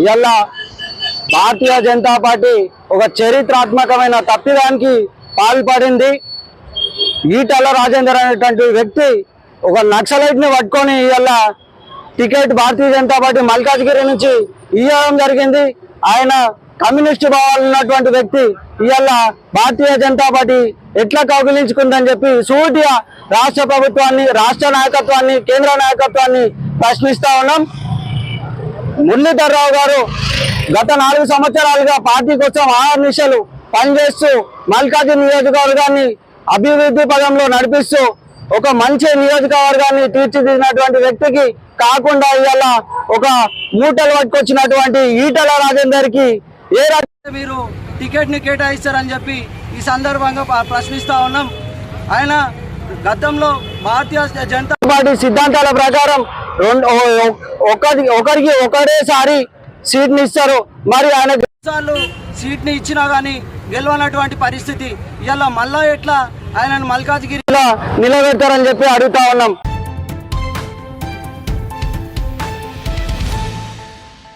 ఇవాళ భారతీయ జనతా పార్టీ ఒక చరిత్రాత్మకమైన తప్పిదానికి పాల్పడింది. ఈటల రాజేందర్ అనేటువంటి వ్యక్తి ఒక నక్సలైట్ని పట్టుకొని ఇవాళ టికెట్ భారతీయ జనతా పార్టీ మల్కాజ్గిరి నుంచి ఇవ్వడం జరిగింది. ఆయన కమ్యూనిస్ట్ భావాలు ఉన్నటువంటి వ్యక్తి ఇవాళ భారతీయ జనతా పార్టీ ఎట్లా కౌగిలించుకుందని చెప్పి సూటిగా రాష్ట్ర ప్రభుత్వాన్ని రాష్ట్ర నాయకత్వాన్ని కేంద్ర నాయకత్వాన్ని ప్రశ్నిస్తా ఉన్నాం. మురళీధర్రావు గారు గత నాలుగు సంవత్సరాలుగా పార్టీ కోసం ఆహర్నిశలు పనిచేస్తూ మల్కాజీ నియోజకవర్గాన్ని అభివృద్ధి పదంలో నడిపిస్తూ ఒక మంచి నియోజకవర్గాన్ని తీర్చిదిద్దినటువంటి వ్యక్తికి కాకుండా ఇవాళ ఒక మూటలు పట్టుకొచ్చినటువంటి ఈటల రాజేందర్కి ఏ రకంగా మీరు టికెట్ని కేటాయిస్తారని చెప్పి ఈ సందర్భంగా ప్రశ్నిస్తా ఉన్నాం. ఆయన గతంలో భారతీయ జనతా పార్టీ సిద్ధాంతాల ప్రకారం రెండు ఒకరి ఒకరికి ఒకటేసారి సీట్ని ఇస్తారు. మరి ఆయన సార్లు సీట్ని ఇచ్చినా గానీ గెలవనటువంటి పరిస్థితి. ఇలా మళ్ళా ఎట్లా ఆయనను మల్కాజ్గిరి నిలబెడతారని చెప్పి అడుగుతా ఉన్నాం.